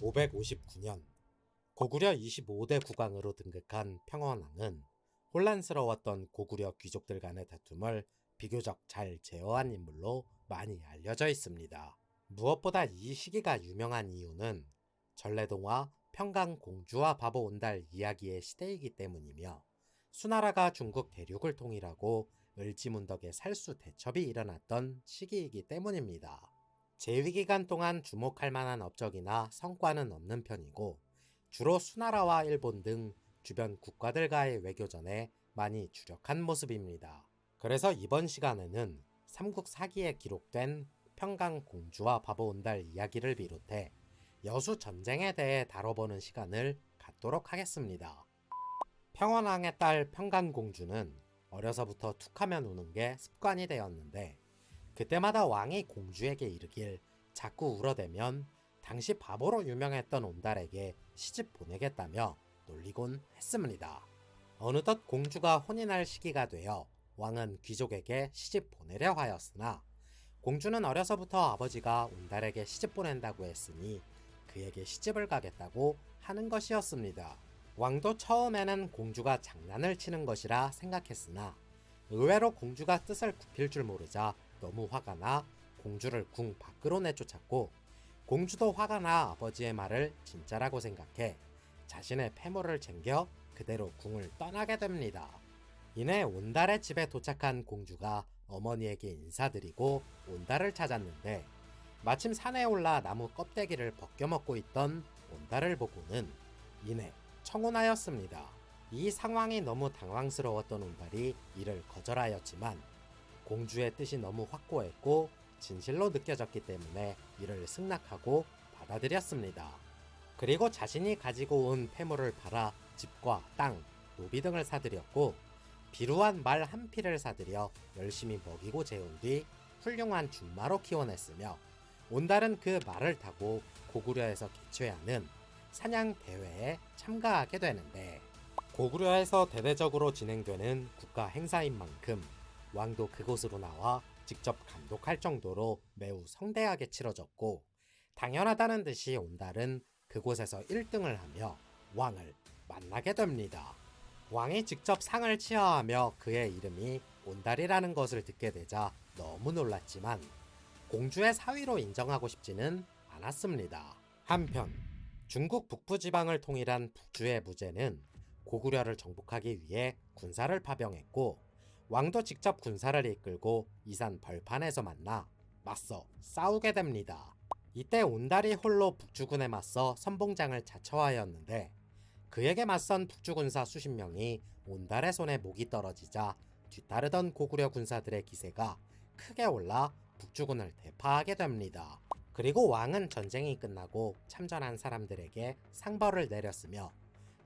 559년 고구려 25대 국왕으로 등극한 평원왕은 혼란스러웠던 고구려 귀족들 간의 다툼을 비교적 잘 제어한 인물로 많이 알려져 있습니다. 무엇보다 이 시기가 유명한 이유는 전래동화 평강 공주와 바보 온달 이야기의 시대이기 때문이며 수나라가 중국 대륙을 통일하고 을지문덕의 살수 대첩이 일어났던 시기이기 때문입니다. 재위 기간 동안 주목할 만한 업적이나 성과는 없는 편이고 주로 수나라와 일본 등 주변 국가들과의 외교전에 많이 주력한 모습입니다. 그래서 이번 시간에는 삼국 사기에 기록된 평강 공주와 바보 온달 이야기를 비롯해 여수 전쟁에 대해 다뤄보는 시간을 갖도록 하겠습니다. 평원왕의 딸 평강 공주는 어려서부터 툭하면 우는 게 습관이 되었는데 그때마다 왕이 공주에게 이르길 자꾸 울어대면 당시 바보로 유명했던 온달에게 시집 보내겠다며 놀리곤 했습니다. 어느덧 공주가 혼인할 시기가 되어 왕은 귀족에게 시집 보내려 하였으나 공주는 어려서부터 아버지가 온달에게 시집 보낸다고 했으니 그에게 시집을 가겠다고 하는 것이었습니다. 왕도 처음에는 공주가 장난을 치는 것이라 생각했으나 의외로 공주가 뜻을 굽힐 줄 모르자 너무 화가 나 공주를 궁 밖으로 내쫓았고 공주도 화가 나 아버지의 말을 진짜라고 생각해 자신의 패물을 챙겨 그대로 궁을 떠나게 됩니다. 이내 온달의 집에 도착한 공주가 어머니에게 인사드리고 온달을 찾았는데 마침 산에 올라 나무 껍데기를 벗겨 먹고 있던 온달을 보고는 이내 청혼하였습니다. 이 상황이 너무 당황스러웠던 온달이 이를 거절하였지만 공주의 뜻이 너무 확고했고 진실로 느껴졌기 때문에 이를 승낙하고 받아들였습니다. 그리고 자신이 가지고 온 폐물을 팔아 집과 땅, 노비 등을 사들였고 비루한 말 한 피를 사들여 열심히 먹이고 재운 뒤 훌륭한 준마로 키워냈으며 온달은 그 말을 타고 고구려에서 개최하는 사냥 대회에 참가하게 되는데 고구려에서 대대적으로 진행되는 국가 행사인 만큼 왕도 그곳으로 나와 직접 감독할 정도로 매우 성대하게 치러졌고 당연하다는 듯이 온달은 그곳에서 1등을 하며 왕을 만나게 됩니다. 왕이 직접 상을 치하하며 그의 이름이 온달이라는 것을 듣게 되자 너무 놀랐지만 공주의 사위로 인정하고 싶지는 않았습니다. 한편 중국 북부 지방을 통일한 북주의 무제는 고구려를 정복하기 위해 군사를 파병했고 왕도 직접 군사를 이끌고 이산 벌판에서 만나 맞서 싸우게 됩니다. 이때 온달이 홀로 북주군에 맞서 선봉장을 자처하였는데 그에게 맞선 북주군사 수십 명이 온달의 손에 목이 떨어지자 뒤따르던 고구려 군사들의 기세가 크게 올라 북주군을 대파하게 됩니다. 그리고 왕은 전쟁이 끝나고 참전한 사람들에게 상벌을 내렸으며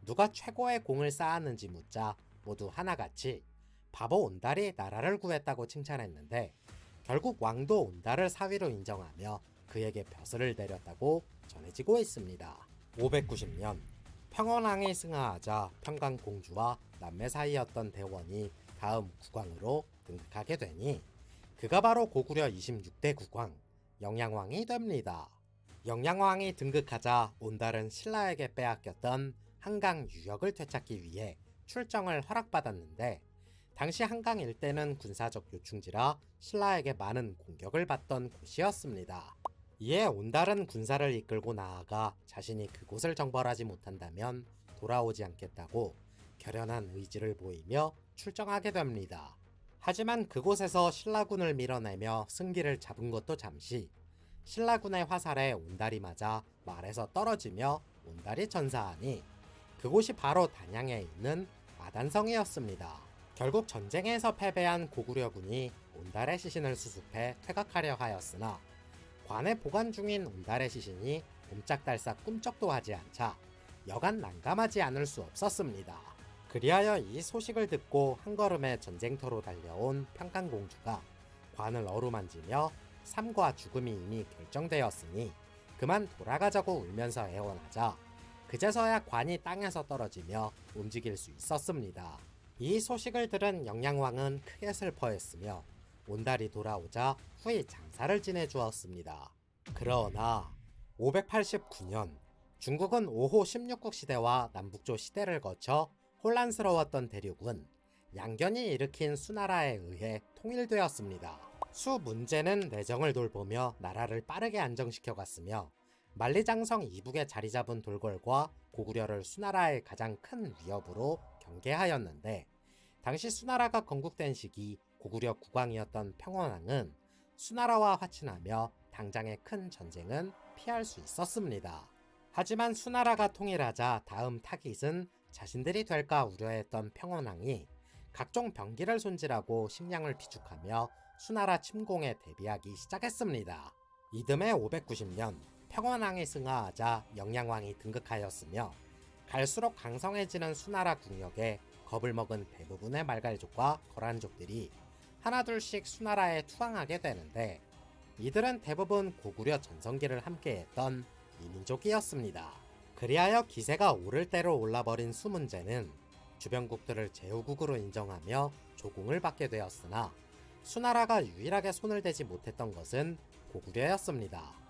누가 최고의 공을 쌓았는지 묻자 모두 하나같이 바보 온달이 나라를 구했다고 칭찬했는데 결국 왕도 온달을 사위로 인정하며 그에게 벼슬을 내렸다고 전해지고 있습니다. 590년 평원왕이 승하하자 평강공주와 남매 사이였던 대원이 다음 국왕으로 등극하게 되니 그가 바로 고구려 26대 국왕 영양왕이 됩니다. 영양왕이 등극하자 온달은 신라에게 빼앗겼던 한강 유역을 되찾기 위해 출정을 허락받았는데 당시 한강 일대는 군사적 요충지라 신라에게 많은 공격을 받던 곳이었습니다. 이에 온달은 군사를 이끌고 나아가 자신이 그곳을 정벌하지 못한다면 돌아오지 않겠다고 결연한 의지를 보이며 출정하게 됩니다. 하지만 그곳에서 신라군을 밀어내며 승기를 잡은 것도 잠시 신라군의 화살에 온달이 맞아 말에서 떨어지며 온달이 전사하니 그곳이 바로 단양에 있는 마단성이었습니다. 결국 전쟁에서 패배한 고구려군이 온달의 시신을 수습해 퇴각하려 하였으나 관에 보관 중인 온달의 시신이 옴짝달싹 꿈쩍도 하지 않자 여간 난감하지 않을 수 없었습니다. 그리하여 이 소식을 듣고 한 걸음에 전쟁터로 달려온 평강공주가 관을 어루만지며 삶과 죽음이 이미 결정되었으니 그만 돌아가자고 울면서 애원하자 그제서야 관이 땅에서 떨어지며 움직일 수 있었습니다. 이 소식을 들은 영양왕은 크게 슬퍼했으며 온달이 돌아오자 후이 장사를 지내주었습니다. 그러나 589년 중국은 5호 16국 시대와 남북조 시대를 거쳐 혼란스러웠던 대륙은 양견이 일으킨 수나라에 의해 통일되었습니다. 수 문제는 내정을 돌보며 나라를 빠르게 안정시켜 갔으며 만리장성 이북에 자리 잡은 돌궐과 고구려를 수나라의 가장 큰 위협으로 경계하였는데 당시 수나라가 건국된 시기 고구려 국왕이었던 평원왕은 수나라와 화친하며 당장의 큰 전쟁은 피할 수 있었습니다. 하지만 수나라가 통일하자 다음 타깃은 자신들이 될까 우려했던 평원왕이 각종 병기를 손질하고 식량을 비축하며 수나라 침공에 대비하기 시작했습니다. 이듬해 590년 평원왕이 승하하자 영양왕이 등극하였으며 갈수록 강성해지는 수나라 국력에 겁을 먹은 대부분의 말갈족과 거란족들이 하나둘씩 수나라에 투항하게 되는데 이들은 대부분 고구려 전성기를 함께했던 이민족이었습니다. 그리하여 기세가 오를 대로 올라버린 수문제는 주변국들을 제후국으로 인정하며 조공을 받게 되었으나 수나라가 유일하게 손을 대지 못했던 것은 고구려였습니다.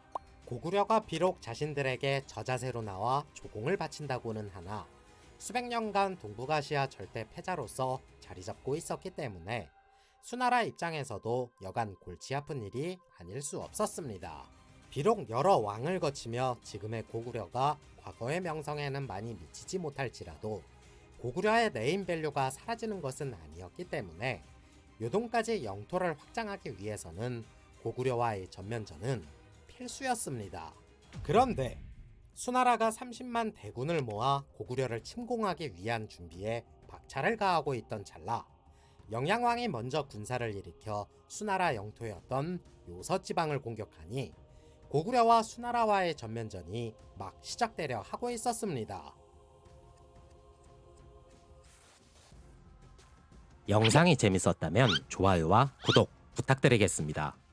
고구려가 비록 자신들에게 저자세로 나와 조공을 바친다고는 하나 수백 년간 동북아시아 절대 패자로서 자리 잡고 있었기 때문에 수나라 입장에서도 여간 골치 아픈 일이 아닐 수 없었습니다. 비록 여러 왕을 거치며 지금의 고구려가 과거의 명성에는 많이 미치지 못할지라도 고구려의 네임밸류가 사라지는 것은 아니었기 때문에 요동까지 영토를 확장하기 위해서는 고구려와의 전면전은 필수였습니다. 그런데 수나라가 30만 대군을 모아 고구려를 침공하기 위한 준비에 박차를 가하고 있던 찰나 영양왕이 먼저 군사를 일으켜 수나라 영토였던 요서 지방을 공격하니 고구려와 수나라와의 전면전이 막 시작되려 하고 있었습니다. 영상이 재밌었다면 좋아요와 구독 부탁드리겠습니다.